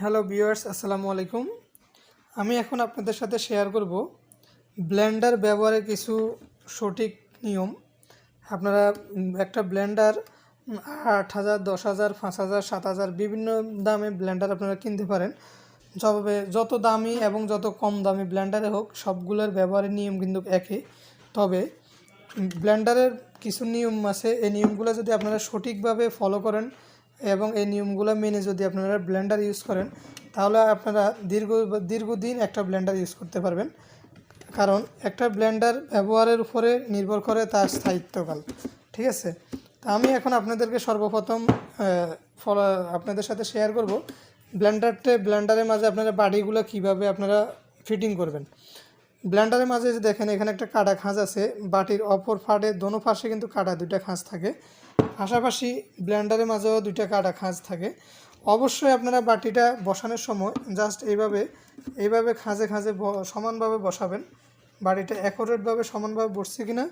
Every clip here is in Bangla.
হ্যালো ভিউয়ার্স, আসসালামু আলাইকুম। আমি এখন আপনাদের সাথে শেয়ার করব ব্লেন্ডার ব্যবহারে কিছু সঠিক নিয়ম। আপনারা একটা ব্লেন্ডার আট হাজার, দশ হাজার, পাঁচ হাজার, সাত হাজার বিভিন্ন দামে ব্লেন্ডার আপনারা কিনতে পারেন। তবে যত দামি এবং যত কম দামি ব্লেন্ডারে হোক, সবগুলোর ব্যবহারের নিয়ম কিন্তু একই। তবে ব্লেন্ডারের কিছু নিয়ম আছে। এই নিয়মগুলো যদি আপনারা সঠিকভাবে ফলো করেন এবং এই নিয়মগুলো মেনে যদি আপনারা ব্লেন্ডার ইউজ করেন, তাহলে আপনারা দীর্ঘ, দীর্ঘদিন একটা ব্লেন্ডার ইউজ করতে পারবেন। কারণ একটা ব্লেন্ডার ব্যবহারের উপরে নির্ভর করে তার স্থায়িত্বকাল, ঠিক আছে? তা আমি এখন আপনাদেরকে সর্বপ্রথম ফলো, আপনাদের সাথে শেয়ার করব ব্লেন্ডারটে, ব্লেন্ডারের মাঝে আপনারা বাড়িগুলো কীভাবে আপনারা ফিটিং করবেন। ব্লেন্ডারের মাঝে যে দেখেন, এখানে একটা কাটা খাঁজ আছে। বাটির অপর ফাটে, দোনো পাশে কিন্তু কাটা দুইটা খাঁজ থাকে। পাশাপাশি ব্ল্যান্ডারের মাঝেও দুইটা কাটা খাঁজ থাকে। অবশ্যই আপনারা বাটিটা বসানোর সময় জাস্ট এইভাবে এইভাবে খাঁজে খাঁজে সমানভাবে বসাবেন। বাড়িটা অ্যাকোরেটভাবে সমানভাবে বসছে কিনা,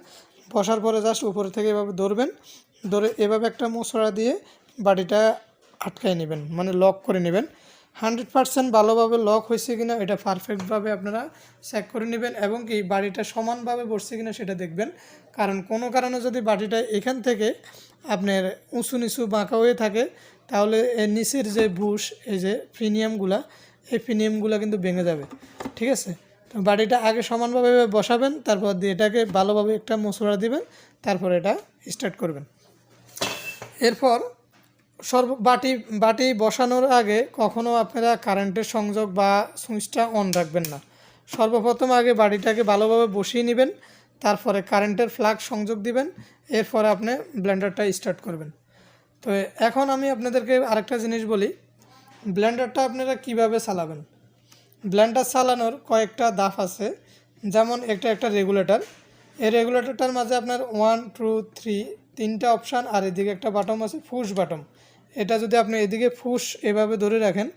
বসার পরে জাস্ট উপরে থেকে এভাবে ধরবেন। ধরে এভাবে একটা মশলা দিয়ে বাড়িটা আটকায় নেবেন মানে লক করে নেবেন। হান্ড্রেড পার্সেন্ট ভালোভাবে লক হয়েছে কিনা এটা পারফেক্টভাবে আপনারা চেক করে নেবেন এবং কি বাড়িটা সমানভাবে বসছে কিনা সেটা দেখবেন। কারণ কোনো কারণে যদি বাড়িটা এখান থেকে আপনার উঁচু নিচু বাঁকা হয়ে থাকে, তাহলে এর নিচের যে বুশ এই যে প্রিমিয়ামগুলা এই প্রিমিয়ামগুলো কিন্তু ভেঙে যাবে। ঠিক আছে? তো বাড়িটা আগে সমানভাবে বসাবেন, তারপর দিয়ে এটাকে ভালোভাবে একটা মশলা দিবেন, তারপর এটা স্টার্ট করবেন। এরপর সর্ব বাটি বাটি বসানোর আগে কখনো আপনারা কারেন্টের সংযোগ বা সুইচটা অন রাখবেন না। সর্বপ্রথম আগে বাড়িটাকে ভালোভাবে বসিয়ে নেবেন, তারপরে কারেন্টের ফ্লাগ সংযোগ দিবেন, এরপরে আপনি ব্লেন্ডারটা স্টার্ট করবেন। তো এখন আমি আপনাদেরকে আরেকটা জিনিস বলি, ব্লেন্ডারটা আপনারা কীভাবে চালাবেন? ব্লেন্ডার চালানোর কয়েকটা দাফ আছে, যেমন একটা একটা রেগুলেটর। এই রেগুলেটরটার মাঝে আপনার ওয়ান টু থ্রি তিনটা অপশান আর এদিকে একটা বাটম আছে ফুশ বাটম এটা যদি আপনি এদিকে ফুশ এভাবে ধরে রাখেন,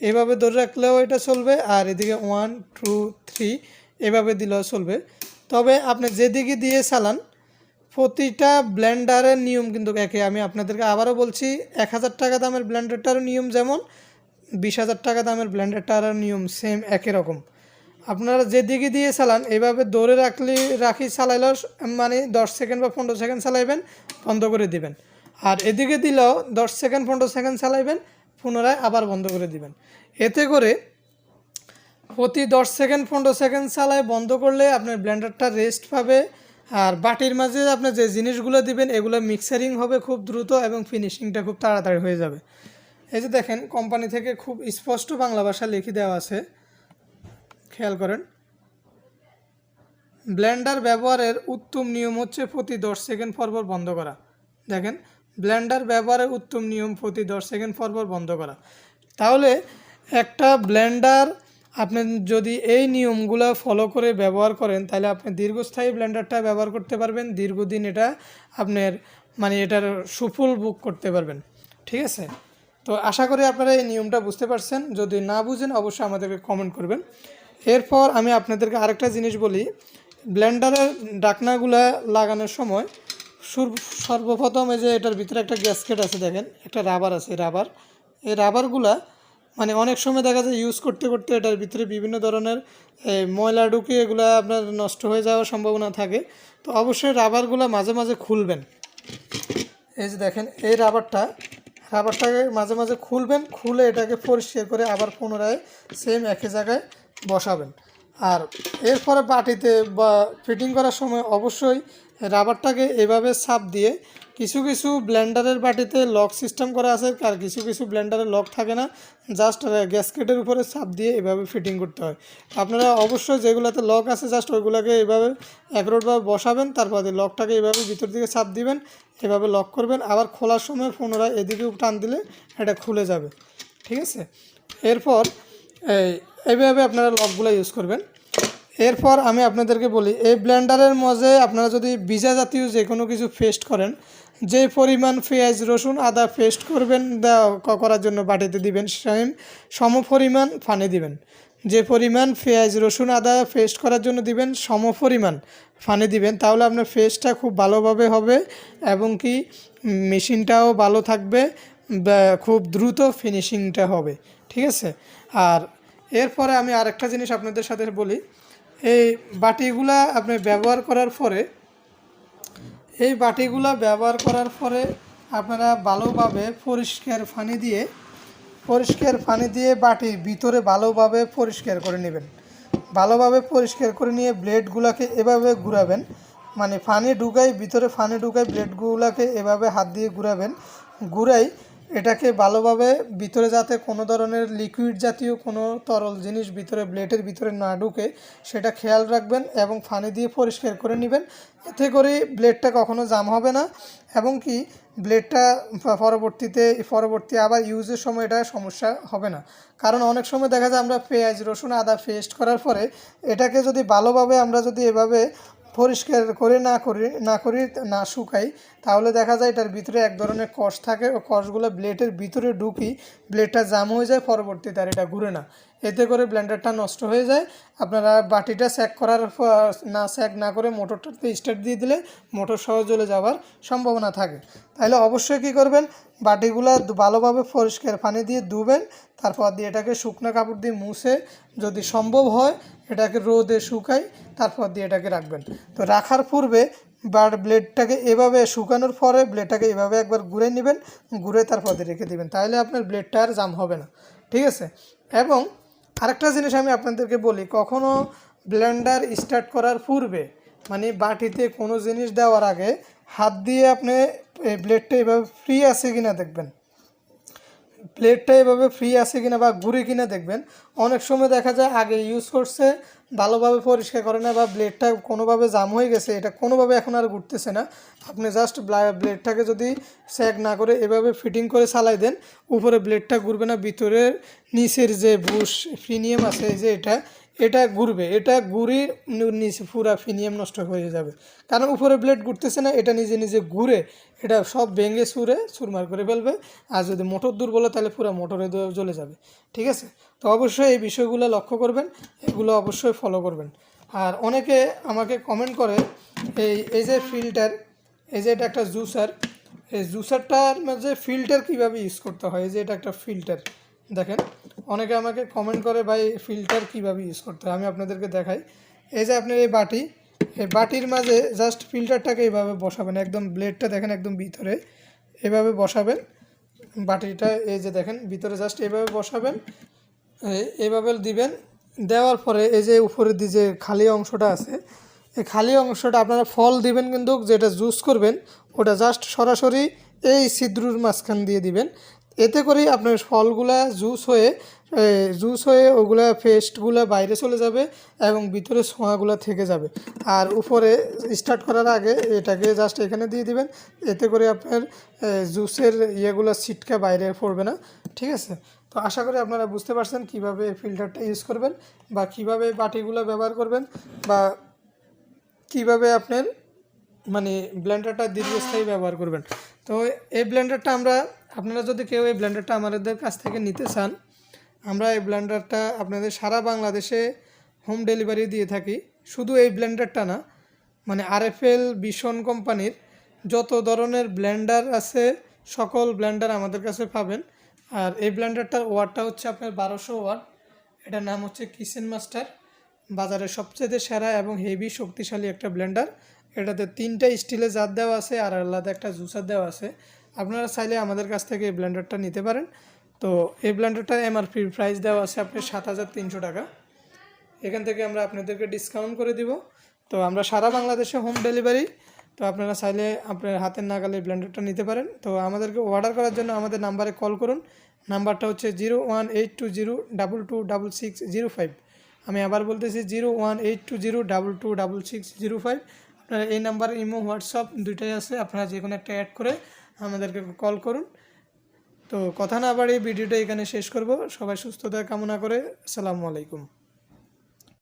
এভাবে ধরে রাখলেও এটা চলবে আর এদিকে ওয়ান টু থ্রি এভাবে দিলেও চলবে। তবে আপনি যেদিকে দিয়ে চালান, প্রতিটা ব্ল্যান্ডারের নিয়ম কিন্তু একে। আমি আপনাদেরকে আবারও বলছি, এক হাজার টাকা দামের ব্লেন্ডারটারও নিয়ম যেমন, বিশ হাজার টাকা দামের ব্লেন্ডারটার নিয়ম সেম একই রকম। আপনারা যেদিকে দিয়ে চালান এভাবে দৌড়ে রাখলে, রাখি চালাইলেও মানে দশ সেকেন্ড বা পনেরো সেকেন্ড চালাইবেন, বন্ধ করে দিবেন। আর এদিকে দিলেও দশ সেকেন্ড, পনেরো সেকেন্ড চালাইবেন, পুনরায় আবার বন্ধ করে দিবেন। এতে করে প্রতি দশ সেকেন্ড, পনেরো সেকেন্ড চালায়, বন্ধ করলে আপনার ব্লেন্ডারটা রেস্ট পাবে। আর বাটির মাঝে আপনি যে জিনিসগুলো দিবেন, এগুলো মিক্সারিং হবে খুব দ্রুত এবং ফিনিশিংটা খুব তাড়াতাড়ি হয়ে যাবে। এই যে দেখেন, কোম্পানি থেকে খুব স্পষ্ট বাংলা ভাষা লিখে দেওয়া আছে। খেয়াল করেন। ব্লেন্ডার ব্যবহারের উত্তম নিয়ম হচ্ছে প্রতি দশ সেকেন্ড পর পর বন্ধ করা। দেখেন, ব্লেন্ডার ব্যবহারের উত্তম নিয়ম প্রতি দশ সেকেন্ড পর পর বন্ধ করা। তাহলে একটা ব্লেন্ডার, আপনি যদি এই নিয়মগুলো ফলো করে ব্যবহার করেন, তাহলে আপনি দীর্ঘস্থায়ী ব্লেন্ডারটা ব্যবহার করতে পারবেন। দীর্ঘদিন এটা আপনার মানে এটার সুফল বুক করতে পারবেন। ঠিক আছে? তো আশা করি আপনারা এই নিয়মটা বুঝতে পারছেন। যদি না বুঝেন, অবশ্যই আমাদেরকে কমেন্ট করবেন। এরপর আমি আপনাদেরকে আরেকটা জিনিস বলি ব্লেন্ডারের ডাকনাগুলা লাগানোর সময় সুর- সর্বপ্রথম এই যে এটার ভিতরে একটা গ্যাসকেট আছে দেখেন, একটা রাবার আছে রাবার। এই রাবারগুলা মানে অনেক সময় দেখা যায় ইউজ করতে করতে এটার ভিতরে বিভিন্ন ধরনের ময়লা ঢুকে এগুলো আপনার নষ্ট হয়ে যাওয়ার সম্ভাবনা থাকে। তো অবশ্যই রাবারগুলো মাঝে মাঝে খুলবেন। এই যে দেখেন, এই রাবারটা, রাবারটাকে মাঝে মাঝে খুলবেন, খুলে এটাকে পরিষ্কার করে আবার পুনরায় সেম একই জায়গায় বসাবেন। আর এরপরে বাটিতে বা ফিটিং করার সময় অবশ্যই রাবারটাকে এভাবে চাপ দিয়ে কিছু কিছু ব্লেন্ডারের বাটিতে লক সিস্টেম করা আছে, আর কিছু কিছু ব্লেন্ডারে লক থাকে না জাস্ট গ্যাসকেটের উপরে চাপ দিয়ে এভাবে ফিটিং করতে হয়। আপনারা অবশ্যই যেগুলোতে লক আছে জাস্ট ওইগুলোকে এভাবে একরোটভাবে বসাবেন, তারপর লকটাকে এভাবে ভিতর দিকে চাপ দিবেন, এভাবে লক করবেন, আবার খোলার সময় পুনরায় এদিকেও টান দিলে এটা খুলে যাবে। ঠিক আছে? এরপর এই এইভাবে আপনারা লকগুলো ইউজ করবেন। এরপর আমি আপনাদেরকে বলি, এই ব্লেন্ডারের মধ্যে আপনারা যদি বিজা জাতীয় যে কোনো কিছু পেস্ট করেন যে পরিমাণ পেঁয়াজ, রসুন, আদা পেস্ট করবেন করার জন্য বাটিতে দিবেন, সেম সম পরিমাণ পানি দিবেন। যে পরিমাণ পেঁয়াজ, রসুন, আদা পেস্ট করার জন্য দিবেন, সম পরিমাণ পানি দিবেন, তাহলে আপনার পেস্টটা খুব ভালোভাবে হবে এবং কি মেশিনটাও ভালো থাকবে খুব দ্রুত ফিনিশিংটা হবে, ঠিক আছে? আর এরপরে আমি আরেকটা জিনিস আপনাদের সাথে বলি। এই বাটিগুলা আপনি ব্যবহার করার পরে, এই বাটিগুলো ব্যবহার করার পরে আপনারা ভালোভাবে পরিষ্কার পানি দিয়ে, পরিষ্কার পানি দিয়ে বাটির ভিতরে ভালোভাবে পরিষ্কার করে নেবেন। ভালোভাবে পরিষ্কার করে নিয়ে ব্লেডগুলোকে এভাবে ঘুরাবেন। মানে পানি ঢুকাই, ভিতরে পানি ঢুকাই ব্লেডগুলোকে এভাবে হাত দিয়ে ঘুরাবেন। ঘুরাই এটাকে ভালোভাবে ভিতরে যাতে কোনো ধরনের লিকুইড জাতীয় কোনো তরল জিনিস ভিতরে ব্লেডের ভিতরে না ঢুকে, সেটা খেয়াল রাখবেন এবং ফানি দিয়ে পরিষ্কার করে নেবেন। এতে করে ব্লেডটা কখনো জাম হবে না এবং কি ব্লেডটা পরবর্তীতে, পরবর্তী আবার ইউজের সময় এটা সমস্যা হবে না। কারণ অনেক সময় দেখা যায় আমরা পেঁয়াজ, রসুন, আদা পেস্ট করার পরে এটাকে যদি ভালোভাবে আমরা যদি এভাবে পরিষ্কার করে না করি না করি, না শুকাই তাহলে দেখা যায় এটার ভিতরে এক ধরনের কষ থাকে, ও কষগুলো ব্লেডের ভিতরে ঢুকি ব্লেডটা জাম হয়ে যায়, পরবর্তীতে আর এটা ঘুরে না। এতে করে ব্লেন্ডারটা নষ্ট হয়ে যায়। আপনারা বাটিটা স্যাক করার না স্যাক না করে মোটরটাতে স্টার্ট দিয়ে দিলে মোটর সহ জ্বলে যাওয়ার সম্ভাবনা থাকে। তাহলে অবশ্যই কী করবেন? বাটিগুলো ভালোভাবে পরিষ্কার পানি দিয়ে ধুবেন, তারপর দিয়ে এটাকে শুকনো কাপড় দিয়ে মুছে যদি সম্ভব হয়, এটাকে রোদে শুকাই, তারপর দিয়ে এটাকে রাখবেন। তো রাখার পূর্বে বার ব্লেডটাকে এভাবে শুকানোর পরে ব্লেডটাকে এভাবে একবার ঘুরে নেবেন, ঘুরে তারপরে রেখে দেবেন। তাহলে আপনার ব্লেডটা আর জাম হবে না, ঠিক আছে? এবং আরেকটা জিনিস আমি আপনাদেরকে বলি, কখনো ব্লেন্ডার স্টার্ট করার পূর্বে মানে বাটিতে কোনো জিনিস দেওয়ার আগে, হাত দিয়ে আপনি ব্লেডটা এভাবে ফ্রি আছে কিনা দেখবেন। প্লেটটা এভাবে ফ্রি আছে কিনা বা ঘুরে কিনা দেখবেন। অনেক সময় দেখা যায় আগে ইউজ করছে, ভালোভাবে পরিষ্কার করে না বা ব্লেডটা কোনোভাবে জাম হয়ে গেছে, এটা কোনোভাবে এখন আর ঘুরতেছে না। আপনি জাস্ট ব্লেডটাকে যদি স্যাক না করে এভাবে ফিটিং করে চালাই দেন, উপরে ব্লেডটা ঘুরবে না, ভিতরের নিচের যে বুশ ফিনিয়াম আছে, এই যে এটা এটা ঘুরবে, এটা ঘুরি নিচে পুরা ফিনিয়াম নষ্ট হয়ে যাবে। কারণ উপরে ব্লেড ঘুরতেছে না, এটা নিজে নিজে ঘুরে এটা সব ভেঙে সুরে চুরমার করে ফেলবে। আর যদি মোটর দুর্বল তাহলে পুরো মোটরে জ্বলে যাবে। ঠিক আছে? তো অবশ্যই এই বিষয়গুলো লক্ষ্য করবেন, এগুলো অবশ্যই ফলো করবেন। আর অনেকে আমাকে কমেন্ট করে, এই এই যে ফিল্টার এই যে এটা একটা জুসার এই জুসারটার মাঝে ফিল্টার কীভাবে ইউজ করতে হয়? এই যে এটা একটা ফিল্টার দেখেন, অনেকে আমাকে কমেন্ট করে, ভাই ফিল্টার কীভাবে ইউজ করতে হয়? আমি আপনাদেরকে দেখাই। এই যে আপনার এই বাটি, এই বাটির মাঝে জাস্ট ফিল্টারটাকে এইভাবে বসাবেন, একদম ব্লেডটা দেখেন একদম ভিতরে এভাবে বসাবেন। বাটিটা এই যে দেখেন, ভিতরে জাস্ট এভাবে বসাবেন এইভাবে দিবেন। দেওয়ার পরে এই যে উপরে দিয়ে যে খালি অংশটা আছে, এই খালি অংশটা আপনারা ফল দিবেন কিন্তু যেটা জুস করবেন, ওটা জাস্ট সরাসরি এই ছিদ্রুর মাঝখান দিয়ে দিবেন। এতে করেই আপনার ফলগুলা জুস হয়ে জুস হয়ে ওগুলা পেস্টগুলো বাইরে চলে যাবে এবং ভিতরে ছোঁয়াগুলো থেকে যাবে। আর উপরে স্টার্ট করার আগে এটাকে জাস্ট এখানে দিয়ে দিবেন। এতে করে আপনার জুসের ইয়েগুলো ছিটকা বাইরে পড়বে না। ঠিক আছে? তো আশা করি আপনারা বুঝতে পারছেন কীভাবে ফিল্টারটা ইউজ করবেন বা কীভাবে বাটিগুলো ব্যবহার করবেন বা কীভাবে আপনার মানে ব্লেন্ডারটা দীর্ঘস্থায়ী ব্যবহার করবেন। তো এই ব্লেন্ডারটা আমরা, আপনারা যদি কেউ এই ব্লেন্ডারটা আমাদের কাছ থেকে নিতে চান, আমরা এই ব্লেন্ডারটা আপনাদের সারা বাংলাদেশে হোম ডেলিভারি দিয়ে থাকি। শুধু এই ব্লেন্ডারটা না মানে আরএফএল বিশন কোম্পানির যত ধরনের ব্লেন্ডার আছে, সকল ব্লেন্ডার আমাদের কাছে পাবেন। আর এই ব্লেন্ডারটার ওয়াটটা হচ্ছে আপনার বারোশো ওয়াট এটার নাম হচ্ছে কিচেন মাস্টার। বাজারের সবচেয়ে সেরা এবং হেভি শক্তিশালী একটা ব্লেন্ডার। এটাতে তিনটা স্টিলের জার দেওয়া আছে আর আলাদা একটা জুসার দেওয়া আছে। আপনারা চাইলে আমাদের কাছ থেকে এই ব্লেন্ডারটা নিতে পারেন। তো এই ব্লেন্ডারটার এমআরপি প্রাইস দেওয়া আছে আপনার সাত হাজার তিনশো টাকা। এখান থেকে আমরা আপনাদেরকে ডিসকাউন্ট করে দিব। তো আমরা সারা বাংলাদেশে হোম ডেলিভারি। তো আপনারা চাইলে আপনার হাতের নাগালে ব্লেন্ডারটা নিতে পারেন। তো আমাদেরকে অর্ডার করার জন্য আমাদের নাম্বারে কল করুন। নাম্বারটা হচ্ছে zero one eight two zero double two double six zero five. আমি আবার বলতেছি zero one eight two zero double two double six zero five. আপনারা এই নাম্বার ইমো, হোয়াটসঅ্যাপ দুইটাই আছে, আপনারা যে কোনো একটা অ্যাড করে আমাদেরকে কল করুন। তো কথা না বাড়িয়ে ভিডিওটা এখানে শেষ করব। সবাই সুস্থতা কামনা করে, আসসালামু আলাইকুম।